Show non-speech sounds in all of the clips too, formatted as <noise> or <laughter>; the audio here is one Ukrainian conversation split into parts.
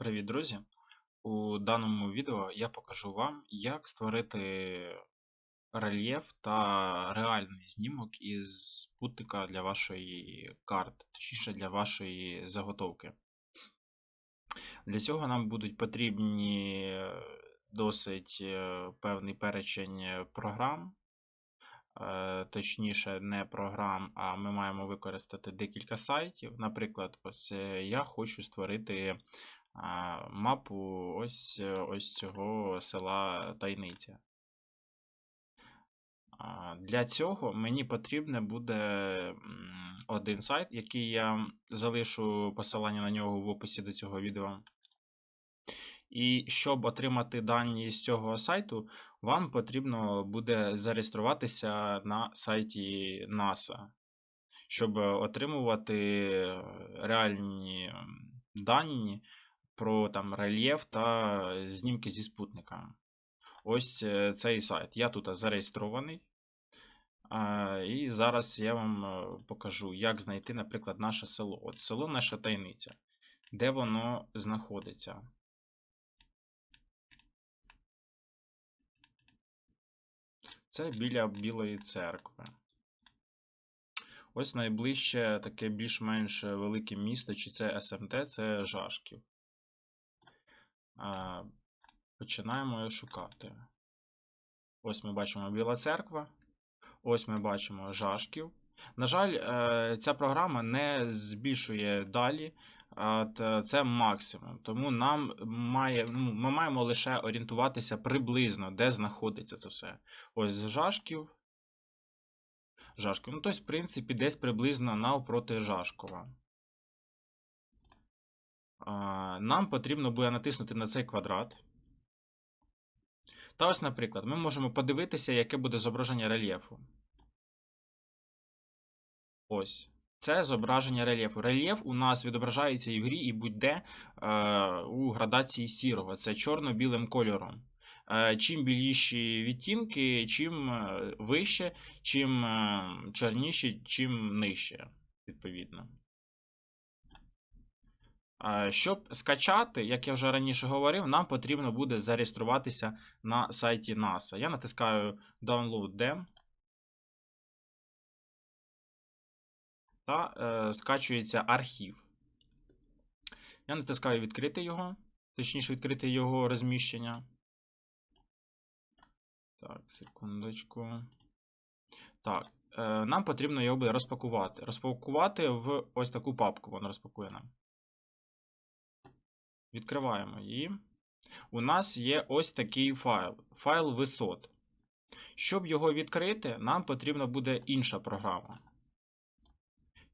Привіт, друзі! У даному відео я покажу вам, як створити рельєф та реальний знімок із спутника для вашої карти, точніше для вашої заготовки. Для цього нам будуть потрібні е, досить е, певний перечень е, програм. Точніше, не програм, а ми маємо використати декілька сайтів. Наприклад, ось я хочу створити мапу ось, е, ось цього села Тайниця. Для цього мені потрібне буде один сайт, який я залишу посилання на нього в описі до цього відео. І щоб отримати дані з цього сайту, вам потрібно буде зареєструватися на сайті NASA, щоб отримувати е, реальні дані про там рельєф та знімки зі спутника. Ось е, цей сайт. Я тут зареєстрований. І зараз я вам е, покажу, як знайти, наприклад, наше село. От село наша тайниця. Де воно знаходиться? Це біля Білої церкви. Ось найближче таке більш-менш велике місто, чи це СМТ, це Жашків. Починаємо шукати. Ось ми бачимо Біла церква. Ось ми бачимо Жашків. На жаль, е, ця програма не збільшує далі. Це максимум. Тому нам має, ну, ми маємо лише орієнтуватися приблизно, де знаходиться це все. Ось Жашків. Жашків. Ну, тобто, в принципі, десь приблизно навпроти Жашкова. Нам потрібно буде натиснути на цей квадрат. Та ось, наприклад, ми можемо подивитися, яке буде зображення рельєфу. Ось. Це зображення рельєфу. Рельєф у нас відображається і в грі, і будь-де е, у градації сірого. Це чорно-білим кольором. Е, чим біліші відтінки, чим е, вище, чим е, чорніші, чим нижче, відповідно. Е, Щоб скачати, як я вже раніше говорив, нам потрібно буде зареєструватися на сайті NASA. Я натискаю Download Them. Та е, скачується архів. Я натискаю відкрити його, точніше, відкрити його розміщення. Так, секундочку. Так, е, нам потрібно його буде розпакувати. Розпакувати в ось таку папку, вона розпакує нам. Відкриваємо її. У нас є ось такий файл. Файл висот. Щоб його відкрити, нам потрібна буде інша програма.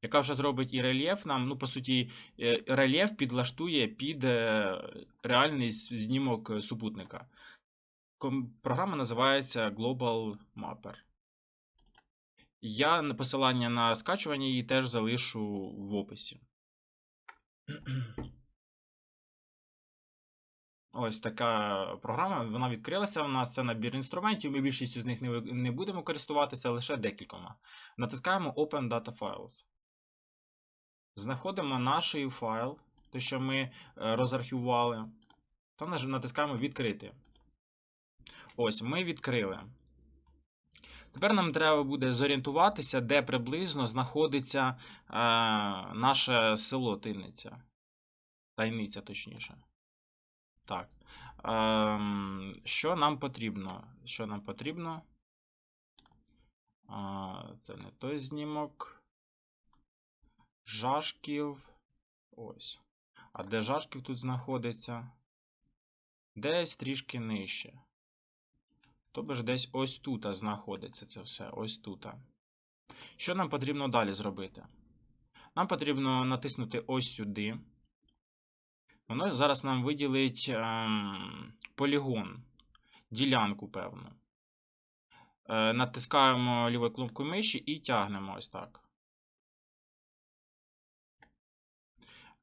Яка вже зробить і рельєф нам, ну, по суті, е, рельєф підлаштує під е, реальний знімок супутника. Програма називається Global Mapper. Я посилання на скачування її теж залишу в описі. Ось така програма, вона відкрилася. У нас це набір інструментів. Ми більшістю з них не, не будемо користуватися, лише декількома. Натискаємо Open Data Files. Знаходимо наш файл, те, що ми е, розархівували. Та натискаємо Відкрити. Ось, ми відкрили. Тепер нам треба буде зорієнтуватися, де приблизно знаходиться е, наше село Тайниця. Тайниця, точніше. Так. Ем, що нам потрібно? Що нам потрібно? А, це не той знімок. Жашків. Ось. А де Жашків тут знаходиться? Десь трішки нижче. Тобто ж десь ось тут знаходиться це все. Ось тут. Що нам потрібно далі зробити? Нам потрібно натиснути ось сюди. Воно зараз нам виділить ем, полігон, ділянку певну. Е, натискаємо лівою кнопкою миші і тягнемо ось так.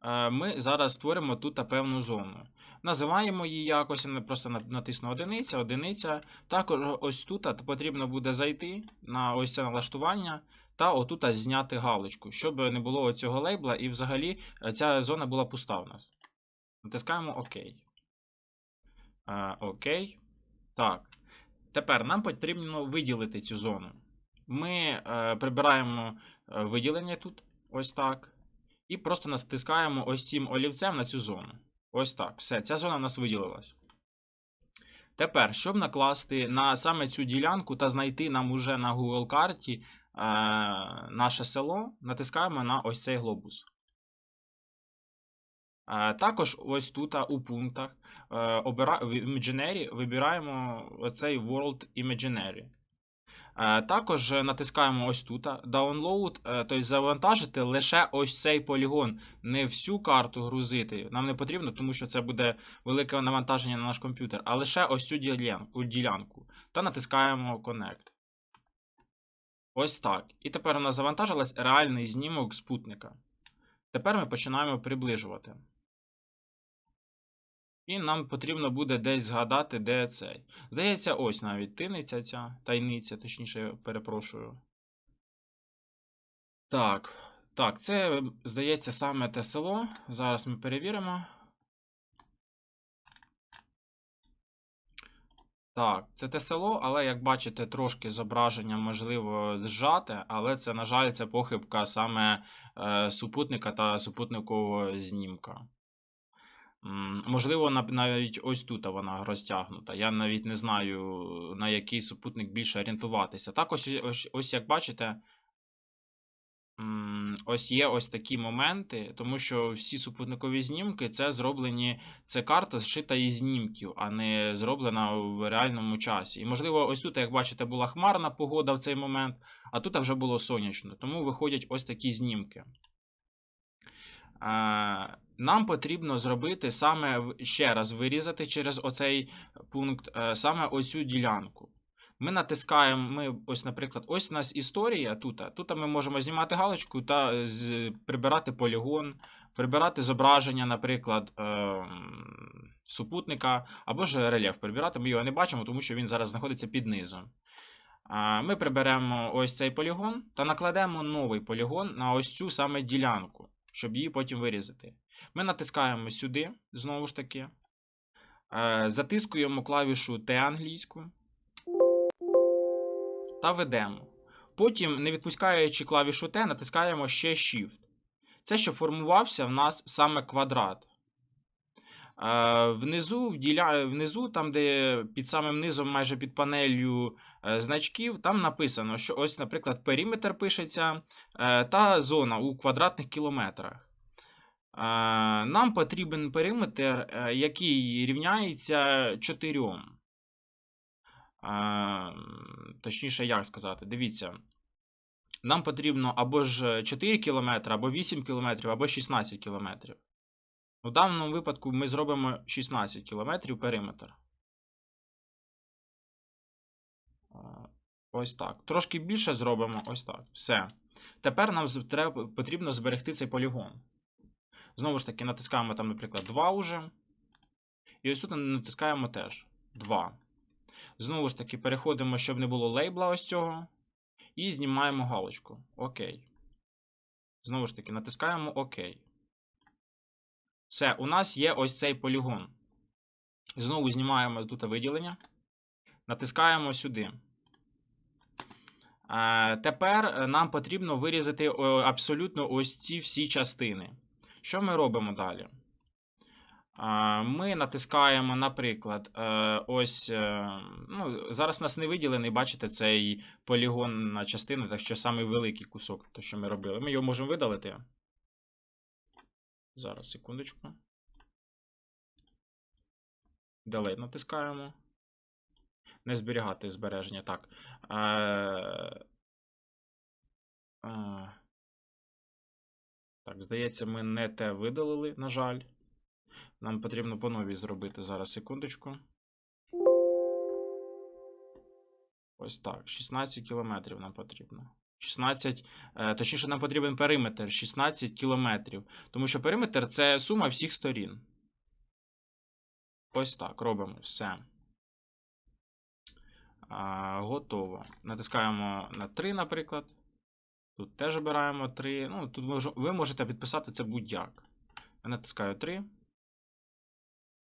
Е, ми зараз створимо тут певну зону. Називаємо її якось, я просто натисну одиниця, одиниця. Також ось тут потрібно буде зайти на ось це налаштування та отут зняти галочку, щоб не було цього лейбла і взагалі е, ця зона була пуста в нас. Натискаємо ОК. Е, ОК. Так. Тепер нам потрібно виділити цю зону. Ми е, прибираємо е, виділення тут, ось так. І просто натискаємо ось цим олівцем на цю зону. Ось так. Все, ця зона в нас виділилась. Тепер, щоб накласти на саме цю ділянку та знайти нам уже на Google карті е, наше село, натискаємо на ось цей глобус. Також ось тут у пунктах е, в Imaginary вибираємо оцей World Imaginary. Е, Також натискаємо ось тут Download, е, тобто завантажити лише ось цей полігон, не всю карту грузити. Нам не потрібно, тому що це буде велике навантаження на наш комп'ютер, а лише ось цю ділянку. Та натискаємо Connect. Ось так. І тепер у нас завантажилась реальний знімок спутника. Тепер ми починаємо приближувати. І нам потрібно буде десь згадати, де цей. Здається, ось навіть тиниця ця тайниця, точніше, перепрошую. Так. Так, це, здається, саме те село. Зараз ми перевіримо. Так, це те село, але як бачите, трошки зображення можливо зжате, але це, на жаль, це похибка саме е, супутника та супутникового знімка. Можливо, навіть ось тут вона розтягнута. Я навіть не знаю, на який супутник більше орієнтуватися. Так, ось, ось, ось як бачите, ось є ось такі моменти, тому що всі супутникові знімки це зроблені, це карта зшита із знімків, а не зроблена в реальному часі. І можливо, ось тут, як бачите, була хмарна погода в цей момент, а тут вже було сонячно. Тому виходять ось такі знімки. Е, Нам потрібно зробити саме ще раз вирізати через оцей пункт е, саме оцю ділянку. Ми натискаємо, ми ось, наприклад, ось у нас історія тут. Тут ми можемо знімати галочку та е, прибирати полігон, прибирати зображення, наприклад, е, супутника або ж рельєф прибирати. Ми його не бачимо, тому що він зараз знаходиться під низом. Е, Ми приберемо ось цей полігон та накладемо новий полігон на ось цю саме ділянку, щоб її потім вирізати. Ми натискаємо сюди, знову ж таки, е, затискуємо клавішу Т англійську та ведемо. Потім, не відпускаючи клавішу Т, натискаємо ще Shift. Це щоб формувався в нас саме квадрат. Внизу, в діля... внизу, там, де під самим низом, майже під панелью е, значків, там написано, що ось, наприклад, периметр пишеться е, та зона у квадратних кілометрах. Е, Нам потрібен периметр, який рівняється 4. Е, Точніше, як сказати, дивіться. Нам потрібно або ж 4 км, або 8 км, або 16 км. У даному випадку ми зробимо 16 км периметр. Е, Ось так. Трошки більше зробимо ось так. Все. Тепер нам потрібно зберегти цей полігон. Знову ж таки, натискаємо там, наприклад, 2 уже. І ось тут натискаємо теж 2. Знову ж таки, переходимо, щоб не було лейбла ось цього. І знімаємо галочку. Окей. Знову ж таки, натискаємо ОК. Все, у нас є ось цей полігон. Знову знімаємо тут виділення. Натискаємо сюди. Е, Тепер е, нам потрібно вирізати абсолютно ось ці всі частини. Що ми робимо далі? Е, Ми натискаємо, наприклад, ось. Ну, зараз нас не виділений, бачите, цей полігон на частину, так що самий великий кусок, то що ми робили. Ми його можемо видалити. Зараз, секундочку. Delete натискаємо. Не зберігати збереження. Так. Е, е, так, здається, ми не те видалили, на жаль. Нам потрібно по новій зробити зараз секундочку. Ось так. 16 кілометрів нам потрібно. 16, е, точніше, нам потрібен периметр 16 кілометрів. Тому що периметр це сума всіх сторін. Ось так. Робимо все. Готово. Натискаємо на 3, наприклад. Тут теж обираємо 3. Ну, тут ви можете підписати це будь-як. Я натискаю 3.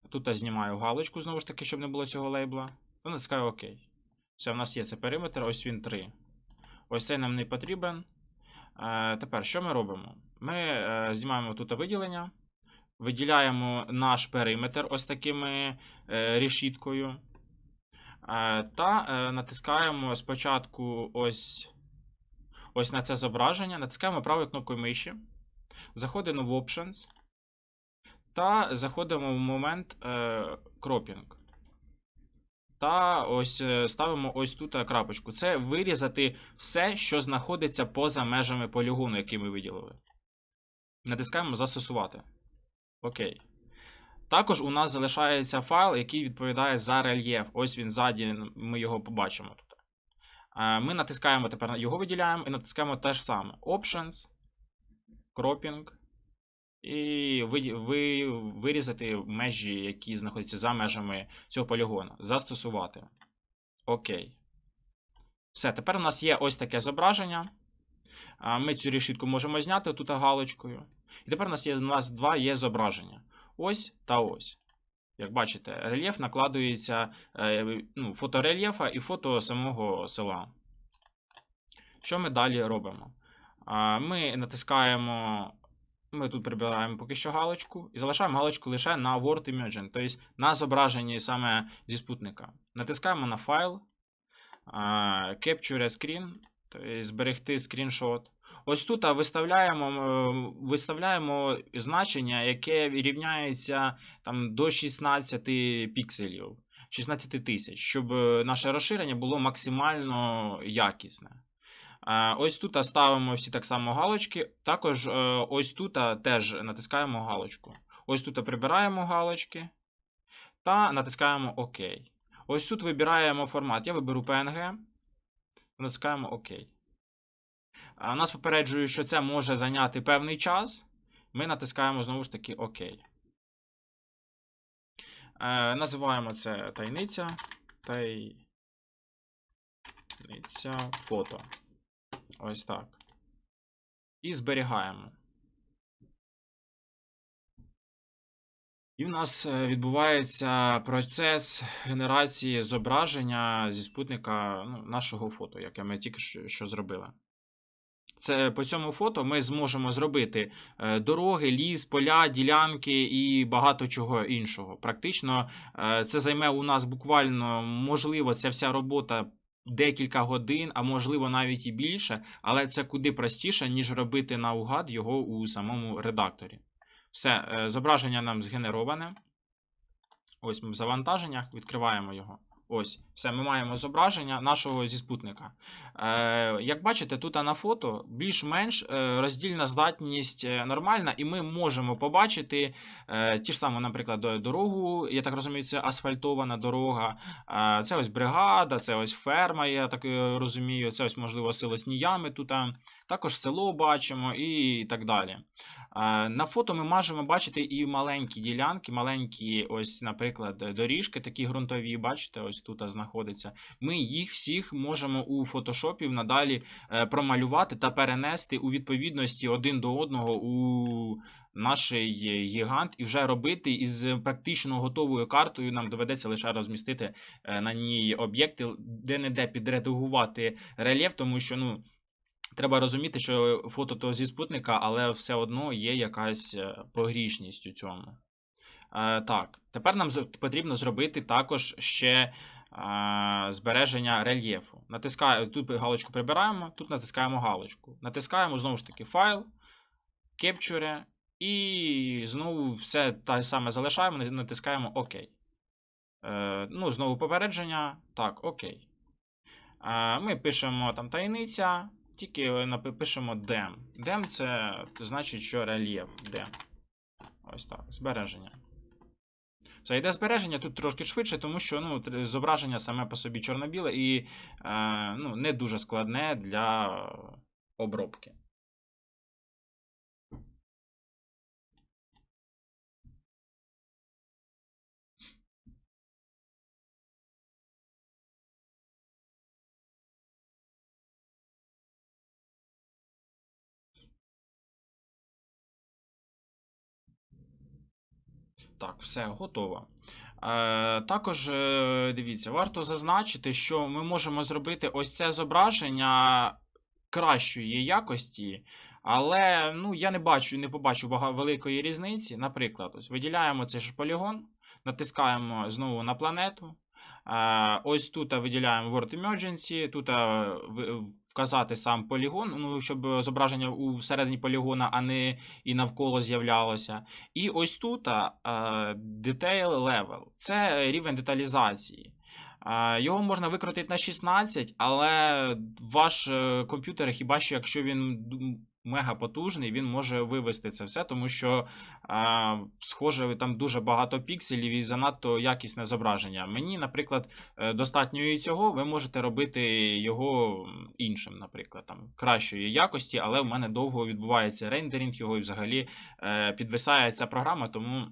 Тут я знімаю галочку, знову ж таки, щоб не було цього лейбла. І натискаю ОК. Все, в нас є цей периметр, ось він 3. Ось цей нам не потрібен. Е, тепер, що ми робимо? Ми е, знімаємо тут виділення, виділяємо наш периметр ось такими е, решіткою. Е, та натискаємо спочатку ось, ось на це зображення, натискаємо правою кнопкою миші, заходимо в Options та заходимо в момент Cropping. Та ось е, ставимо ось тут е, крапочку. Це вирізати все, що знаходиться поза межами полігону, який ми виділили. Натискаємо Застосувати. Окей. Також у нас залишається файл, який відповідає за рельєф. Ось він ззаді, ми його побачимо тут. Е, Ми натискаємо тепер його виділяємо і натискаємо те ж саме: Options, Cropping. І ви, ви, вирізати межі, які знаходяться за межами цього полігону. Застосувати. Окей. Все, тепер у нас є ось таке зображення. Ми цю решітку можемо зняти тут галочкою. І тепер у нас є у нас два є зображення. Ось та ось. Як бачите, рельєф накладується е, ну, фото рельєфа і фото самого села. Що ми далі робимо? Ми натискаємо. Ми тут прибираємо поки що галочку і залишаємо галочку лише на Word Imagine, тобто на зображенні саме зі спутника. Натискаємо на файл, Capture Screen, тобто зберегти скріншот. Ось тут виставляємо виставляємо значення, яке рівняється там, до 16 пікселів, 16 тисяч, щоб е, наше розширення було максимально якісне. Ось тут ставимо всі так само галочки. Також е, ось тут теж натискаємо галочку. Ось тут прибираємо галочки та натискаємо ОК. Ось тут вибираємо формат. Я виберу PNG, натискаємо ОК. Нас попереджує, що це може зайняти певний час. Ми натискаємо знову ж таки ОК. Е, Називаємо це тайниця. Тайниця фото. Ось так. І зберігаємо. І в нас е, відбувається процес генерації зображення зі спутника ну, нашого фото, яке ми тільки що зробили. Це по цьому фото ми зможемо зробити е, дороги, ліс, поля, ділянки і багато чого іншого. Практично е, це займе у нас буквально, можливо, ця вся робота декілька годин, а можливо навіть і більше, але це куди простіше, ніж робити наугад його у самому редакторі. Все, е, зображення нам згенероване. Ось ми в завантаженнях, відкриваємо його. Ось, все, ми маємо зображення нашого зі спутника. Е, Як бачите, тут на фото більш-менш е, роздільна здатність е, нормальна, і ми можемо побачити е, ті ж саме, наприклад, дорогу. Я так розумію, це асфальтована дорога. Е, це ось бригада, це ось ферма, я так е, розумію. Це ось, можливо, силосні ями тут. Також село бачимо і так далі. На фото ми можемо бачити і маленькі ділянки, маленькі, ось, наприклад, доріжки, такі ґрунтові, бачите, ось тут знаходиться. Ми їх всіх можемо у фотошопі надалі е, промалювати та перенести у відповідності один до одного у наш гігант і вже робити із практично готовою картою. Нам доведеться лише розмістити е, на ній об'єкти, де-не-де підредагувати рельєф, тому що, ну. Треба розуміти, що фото то зі спутника, але все одно є якась е, погрішність у цьому. Е, Так, тепер нам потрібно зробити також ще збереження рельєфу. Натискаю, Тут галочку прибираємо, тут натискаємо галочку. Натискаємо знову ж таки файл, Capture, і знову все те саме залишаємо, натискаємо ОК. Е, Ну, Знову попередження. Так, ОК. Е, Ми пишемо там таємниця. Тільки напишемо dem. Dem це значить, що рельєф. Dem. Ось так. Збереження. Все, йде збереження тут трошки швидше, тому що ну, зображення саме по собі чорно-біле і е, ну, не дуже складне для обробки. Так, все, готово. Е, також е, дивіться, варто зазначити, що ми можемо зробити ось це зображення кращої якості, але ну, я не бачу, не побачу великої різниці. Наприклад, ось виділяємо цей ж полігон, натискаємо знову на планету. Е, ось тут виділяємо Word Emergency, тут е, вказати сам полігон, ну, щоб зображення у середині полігона, а не і навколо з'являлося. І ось тут Detail Level це рівень деталізації. Його можна викрутити на 16, але ваш е, комп'ютер, хіба що якщо він мега потужний, він може вивести це все, тому що, а, схоже, там дуже багато пікселів і занадто якісне зображення. Мені, наприклад, е, достатньо і цього, ви можете робити його іншим, наприклад, там кращої якості, але в мене довго відбувається рендеринг його і взагалі е, підвисає ця програма, тому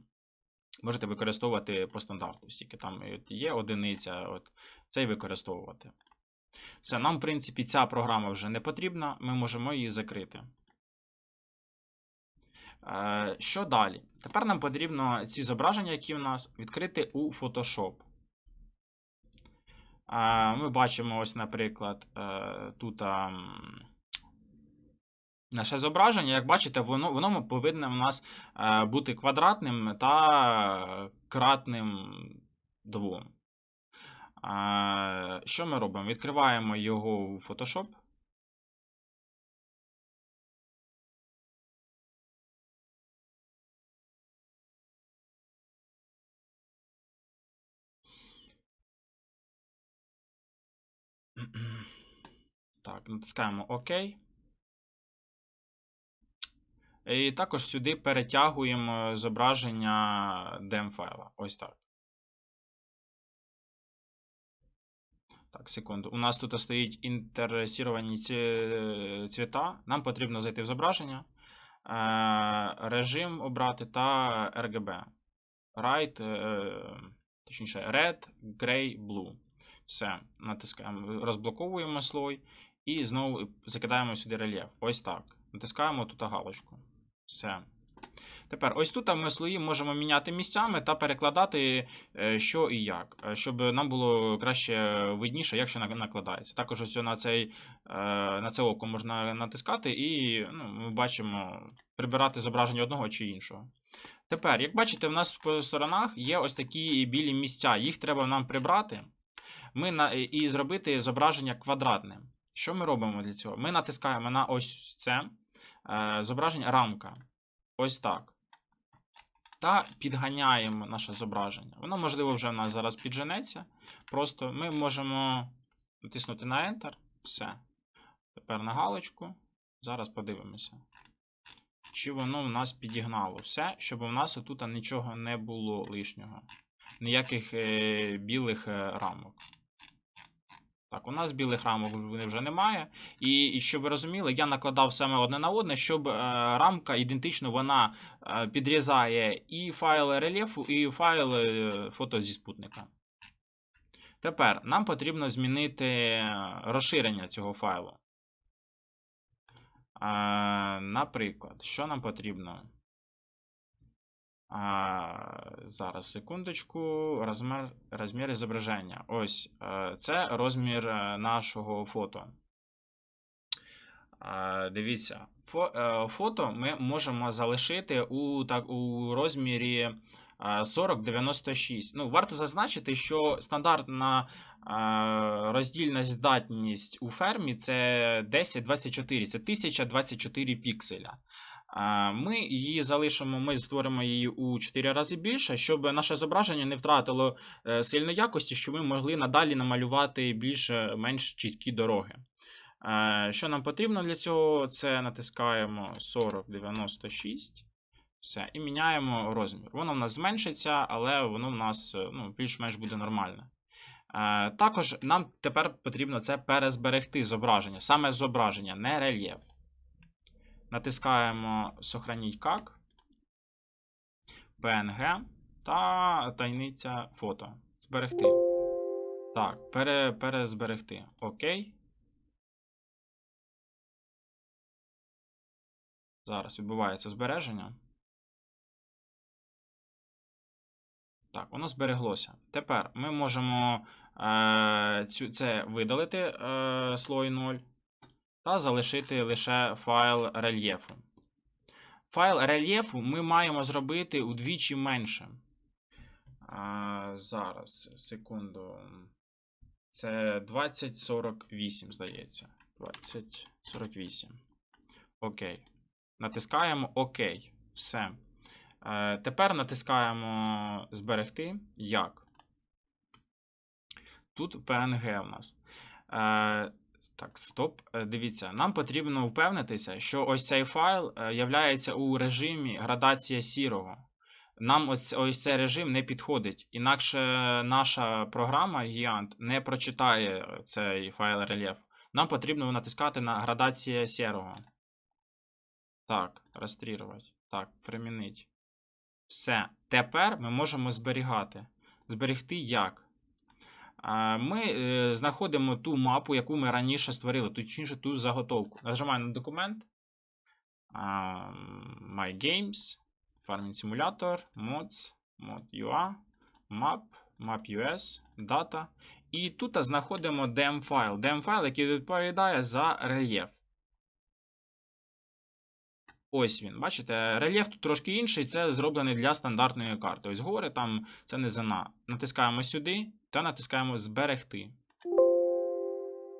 можете використовувати по стандарту. Стільки там є одиниця, от це використовувати. Все, нам, в принципі, ця програма вже не потрібна, ми можемо її закрити. Е, Що далі? Тепер нам потрібно ці зображення, які у нас, відкрити у Photoshop. Е, Ми бачимо, ось, наприклад, е, тут наше зображення. Як бачите, воно, воно повинно у нас бути квадратним та кратним 2. Е, Що ми робимо? Відкриваємо його у Photoshop. <clears throat> Так, натискаємо ОК. І також сюди перетягуємо зображення DEM файла. Ось так. Так, секунду. У нас тут стоїть інтерсіровані ці- цвіта. Нам потрібно зайти в зображення, е, режим обрати та RGB. Right, е, точніше, Red, Gray, Blue. Все. Натискаємо, розблоковуємо слой і знову закидаємо сюди рельєф. Ось так. Натискаємо тут галочку. Все. Тепер, ось тут ми слої можемо міняти місцями та перекладати, е, що і як, е, щоб нам було краще видніше, як що накладається. Також ось на, цей, е, на це око можна натискати, і ну, ми бачимо прибирати зображення одного чи іншого. Тепер, як бачите, в нас по сторонах є ось такі білі місця. Їх треба нам прибрати ми на, і зробити зображення квадратним. Що ми робимо для цього? Ми натискаємо на ось це е, зображення рамка. Ось так. Та підганяємо наше зображення. Воно, можливо, вже в нас зараз підженеться. Просто ми можемо натиснути на Enter. Все. Тепер на галочку. Зараз подивимося. Чи воно в нас підігнало все, щоб у нас тут нічого не було лишнього. Ніяких е, білих е, рамок. Так, у нас білих рамок вже немає. І, і щоб ви розуміли, я накладав саме одне на одне, щоб е, рамка ідентично вона е, підрізає і файли рельєфу, і файли фото зі спутника. Тепер нам потрібно змінити е, розширення цього файлу. Е, наприклад, що нам потрібно? А, зараз, секундочку. Розмір, розмір зображення. Ось, е, це розмір е, нашого фото. Дивіться, е, фото ми можемо залишити у, так, у розмірі е, 4096. Ну, варто зазначити, що стандартна роздільна здатність у фермі це 1024, це 1024 пікселя. Ми її залишимо, ми створимо її у 4 рази більше, щоб наше зображення не втратило е, сильно якості, щоб ми могли надалі намалювати більш-менш чіткі дороги. Е, Що нам потрібно для цього? Це натискаємо 4096. Все, і міняємо розмір. Воно в нас зменшиться, але воно в нас е, ну, більш-менш буде нормальне. Також нам тепер потрібно це перезберегти зображення, саме зображення, не рельєф. Натискаємо Сохраніть как, PNG та тайниця фото. Зберегти. Так, пере, перезберегти. Окей. Зараз відбувається збереження. Так, воно збереглося. Тепер ми можемо е, цю, це видалити е, слой 0 та залишити лише файл рельєфу. Файл рельєфу ми маємо зробити удвічі менше. А, зараз, секунду. Це 2048, здається. 2048. Окей. Натискаємо ОК. Все. Е, тепер натискаємо зберегти. Як? Тут PNG у нас. Е, так, стоп. Е, Дивіться, нам потрібно впевнитися, що ось цей файл е, являється у режимі градація сірого. Нам ось, ось цей режим не підходить. Інакше наша програма Гіант не прочитає цей файл рельєф. Нам потрібно натискати на градація сірого. Так, розстрілювати. Так, примінить. Все. Тепер ми можемо зберігати. Зберегти як? Ми е, знаходимо ту мапу, яку ми раніше створили, точніше ту заготовку. Нажимаємо на документ. My Games, Farming Simulator, Mods, Mod.ua, Map, Map.us, Data. І тут знаходимо DM файл. DM файл, який відповідає за рельєф. Ось він. Бачите, рельєф тут трошки інший, це зроблений для стандартної карти. Ось гори там це низина. Натискаємо сюди та натискаємо Зберегти.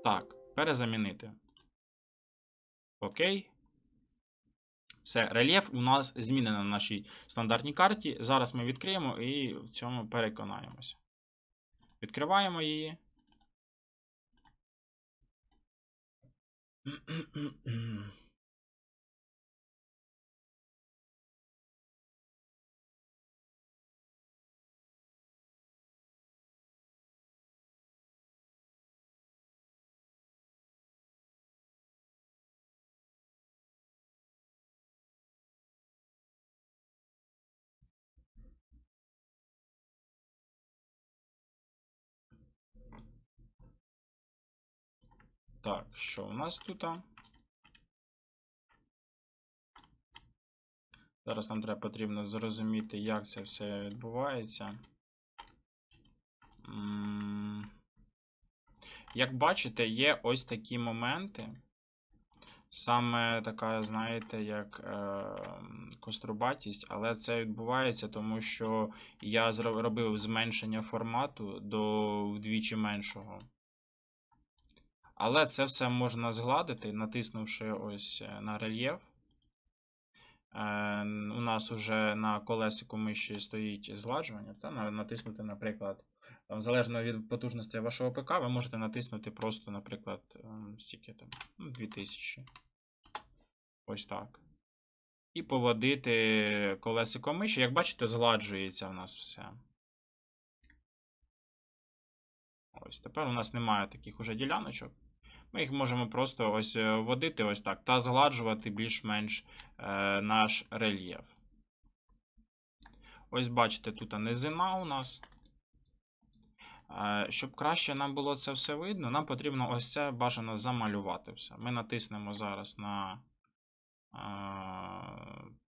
Так, перезамінити. Окей. Все, рельєф у нас змінено на нашій стандартній карті. Зараз ми відкриємо і в цьому переконаємося. Відкриваємо її. <clears throat> Так, що у нас тут? Зараз нам треба потрібно зрозуміти, як це все відбувається. Як бачите, є ось такі моменти. Саме така, знаєте, як е, кострубатість, але це відбувається, тому що я робив зменшення формату до вдвічі меншого. Але це все можна згладити, натиснувши ось е, на рельєф. Е, у нас уже на колесику миші стоїть згладжування. Натиснути, наприклад, там, залежно від потужності вашого ПК, ви можете натиснути просто, наприклад, ем, стільки там, ну, 2000. Ось так. І поводити колесиком миші. Як бачите, згладжується у нас все. Ось тепер у нас немає таких уже діляночок. Ми їх можемо просто ось е, водити ось так та згладжувати більш-менш е, наш рельєф. Ось бачите, тут низина у нас. Е, щоб краще нам було це все видно, нам потрібно ось це бажано замалювати все. Ми натиснемо зараз на, е,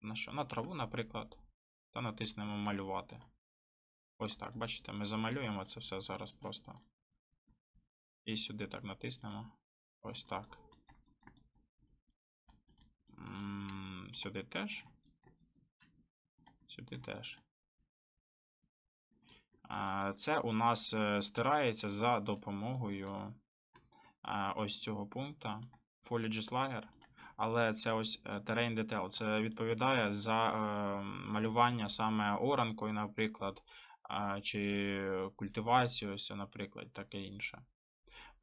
на, що? на траву, наприклад, та натиснемо малювати. Ось так, бачите, ми замалюємо це все зараз просто. І сюди так натиснемо. Ось так. Сюди теж. Сюди теж. Це у нас е, стирається за допомогою ось цього пункту Foliage Layer. Але це ось е, Terrain Detail. Це відповідає за е, малювання саме оранкою, наприклад, чи культивацію, ось, наприклад, таке інше.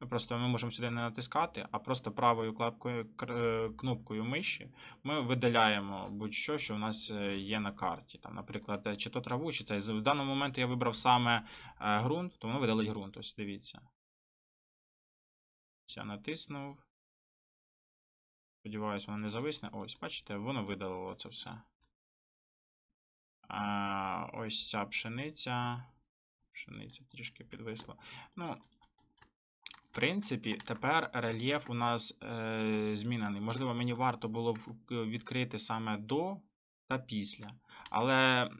Просто ми можемо сюди не натискати, а просто правою клапкою, е, кнопкою миші ми видаляємо будь-що, що в нас е, є на карті. Там, наприклад, чи то траву, чи це. В даному момент я вибрав саме е, ґрунт, то воно видалить ґрунт. Ось дивіться. Я натиснув. Сподіваюсь, воно не зависне. Ось, бачите, воно видалило це все. Ось ця пшениця. Пшениця трішки підвисла. Ну, в принципі, тепер рельєф у нас е, змінений. Можливо, мені варто було відкрити саме до та після. Але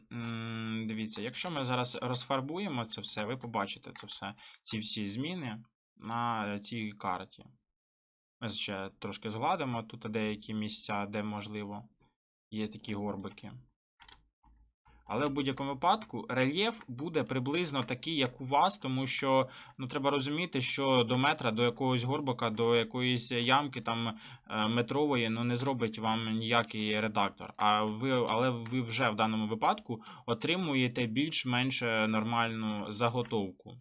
дивіться, якщо ми зараз розфарбуємо це все, ви побачите це все, ці всі зміни на цій карті. Ми ще трошки згладимо тут деякі місця, де можливо є такі горбики. Але в будь-якому випадку рельєф буде приблизно такий, як у вас, тому що ну, треба розуміти, що до метра, до якогось горбика, до якоїсь ямки там е, метрової ну, не зробить вам ніякий редактор. А ви, але ви вже в даному випадку отримуєте більш-менш нормальну заготовку.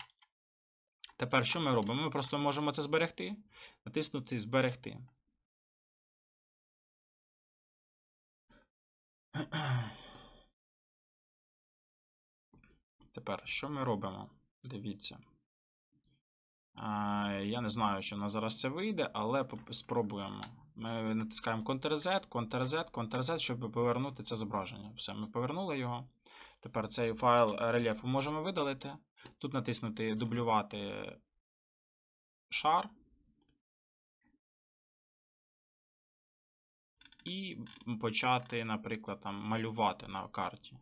Тепер що ми робимо? Ми просто можемо це зберегти, натиснути Зберегти. <clears throat> Тепер, що ми робимо? Дивіться. Я не знаю, що у нас зараз це вийде, але спробуємо. Ми натискаємо Ctrl-Z, Ctrl-Z, Ctrl-Z, щоб повернути це зображення. Все, ми повернули його. Тепер цей файл рельєфу можемо видалити. Тут натиснути дублювати шар. І почати, наприклад, там, малювати на карті.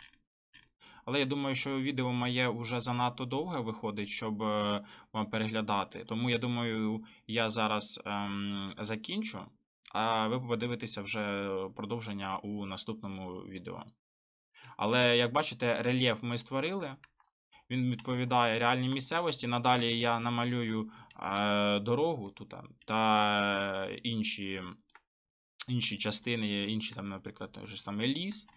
Але я думаю, що відео моє вже занадто довге виходить, щоб е, вам переглядати. Тому я думаю, я зараз ем, закінчу, а ви подивитеся вже продовження у наступному відео. Але як бачите, рельєф ми створили. Він відповідає реальній місцевості. Надалі я намалюю е, дорогу тут та інші, інші частини, інші там, наприклад, той же саме ліс, е,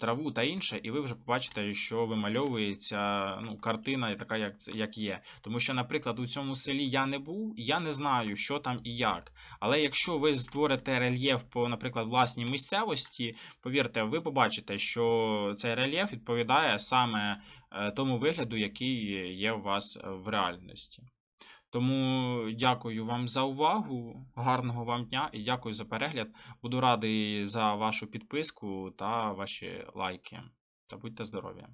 траву та інше, і ви вже побачите, що вимальовується ну, картина така, як, як є. Тому що, наприклад, у цьому селі я не був, і я не знаю, що там і як. Але якщо ви створите рельєф по, наприклад, власній місцевості, повірте, ви побачите, що цей рельєф відповідає саме е, тому вигляду, який є у вас е, в реальності. Тому дякую вам за увагу, гарного вам дня і дякую за перегляд. Буду радий за вашу підписку та ваші лайки. Та будьте здорові!